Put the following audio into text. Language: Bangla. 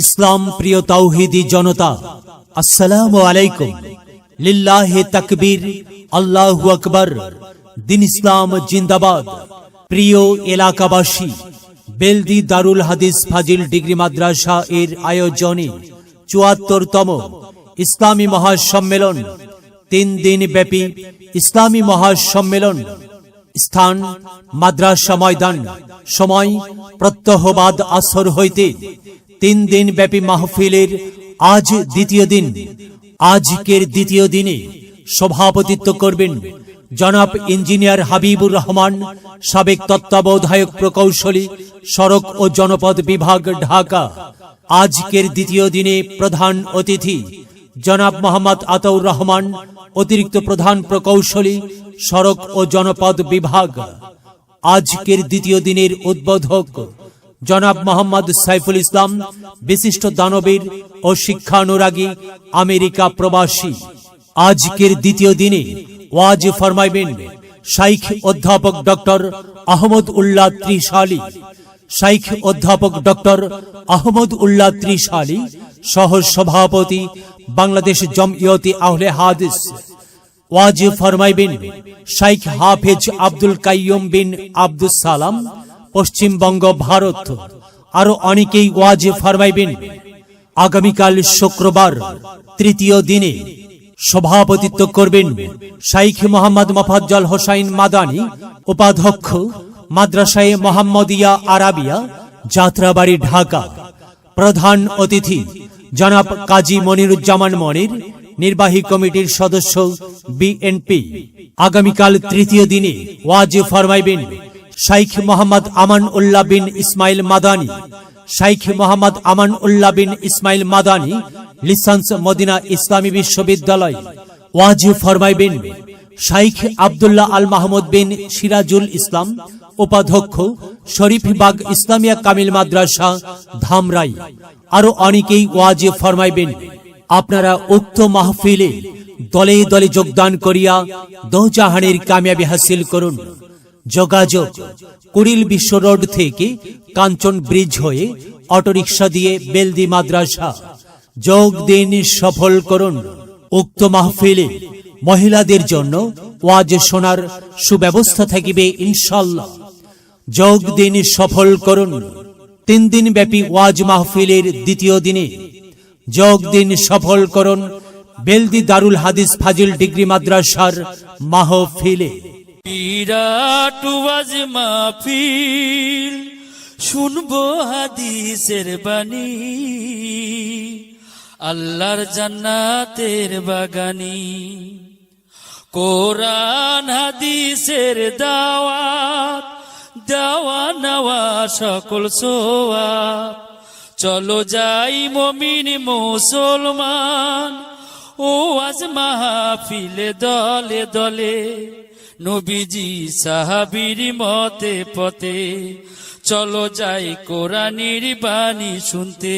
ইসলাম প্রিয় তাওহিদি জনতা, আসসালাম আলাইকুম। লিল্লাহে তাকবীর, আল্লাহ আকবর। দিন ইসলাম জিন্দাবাদ। প্রিয় এলাকাবাসী, বেলদি দারুল হাদিস ফাজিল ডিগ্রি মাদ্রাসা এর আয়োজনে চুয়াত্তরতম ইসলামী মহাসম্মেলন, তিন দিন ব্যাপী ইসলামী মহাসম্মেলন, স্থান, মাদ্রাসা ময়দান, সময়, প্রত্যহবাদ আসর হইতে তিন দিন ব্যাপী মাহফিলের আজ দ্বিতীয় দিন। আজকের দ্বিতীয় দিনে সভাপতিত্ব করবেন জনাব ইঞ্জিনিয়ার হাবিবুর রহমান, সাবেক তত্ত্বাবধায়ক প্রকৌশলী, সড়ক ও জনপদ বিভাগ, ঢাকা। আজকের দ্বিতীয় দিনে প্রধান অতিথি জনাব মোহাম্মদ আতাউর রহমান, অতিরিক্ত প্রধান প্রকৌশলী, সড়ক ও জনপদ বিভাগ। আজকের দ্বিতীয় দিনের উদ্বোধক জনাব মোহাম্মদ সাইফুল ইসলাম, বিশিষ্ট দানবীর ও শিক্ষানুরাগী আমেরিকা প্রবাসী। আজকের দ্বিতীয় দিনে ওয়াজ ফরমাইবেন শাইখ অধ্যাপক ডক্টর আহমদ উল্লাহ ত্রিশালী। শাইখ অধ্যাপক ডক্টর আহমদ উল্লাহ ত্রিশালী, সহ সভাপতি বাংলাদেশ জমইয়তি আহলে হাদিস। ওয়াজ ফরমাইবেন শাইখ হাফেজ আব্দুল কাইয়ুম বিন আব্দুল সালাম পশ্চিমবঙ্গ, ভারত। আরও অনেকেই ওয়াজ ফরমাইবেন, আগামীকাল শুক্রবার তৃতীয় দিনে সভাপতিত্ব করবেন শাইখ মোহাম্মদ মফাজ্জল হোসাইন মাদানী, উপাধ্যক্ষ, মাদ্রাসায়ে মোহাম্মদিয়া আরাবিয়া, যাত্রাবাড়ি, ঢাকা। প্রধান অতিথি, জনাব কাজী মনিরুজ্জামান মনির, নির্বাহী কমিটির সদস্য, বিএনপি। আগামীকাল তৃতীয় দিনে ওয়াজ ফরমাইবেন শাইখ মোহাম্মদ আমান উল্লাহ বিন ইসমাইল মাদানী, শাইখ মোহাম্মদ আমান উল্লাহ বিন ইসমাইল মাদানী, লিসান্স মদিনা ইসলামী বিশ্ববিদ্যালয় ওয়াজ ফরমাইবেন শাইখ আবদুল্লাহ আল মাহমুদ বিন সিরাজুল ইসলাম, উপাধ্যক্ষ শরীফবাগ ইসলামিয়া কামিল মাদ্রাসা, ধামরাই, আরও অনেকেই ওয়াজ ফরমাইবেন আপনারা উক্ত মাহফিলে দলে দলে যোগদান করিয়া দোজাহানের কামিয়াবি হাসিল করুন। যোগাযোগ। কুড়িল বিশ্ব রোড থেকে কাঞ্চন ব্রিজ হয়ে অটোরিকশা দিয়ে বেলদি মাদ্রাসা। যোগ দিন সফল করুন উক্ত মাহফিলে। মহিলাদের জন্য ওয়াজ শোনার সুব্যবস্থা থাকিবে ইনশাল্লাহ যোগ দিন সফল করুন। তিন দিন ব্যাপী ওয়াজ মাহফিলের দ্বিতীয় দিনে। যোগ দিন সফল করুন বেলদি দারুল হাদিস ফাজিল ডিগ্রি মাদ্রাসার মাহফিলে। বিরাট ওয়াজ মাহফিল, শুনব হাদিসের বাণী। আল্লাহর জান্নাতের বাগানি। কোরআন, হাদিসের দাওয়াত, দেওয়া নেওয়া সকল সোয়া চলো যাই মমিন মুসলমান ও আজ মাহফিলে দলে দলে। নবীজি সাহাবির মতে পথে চলো যাই কোরআনির বাণী শুনতে।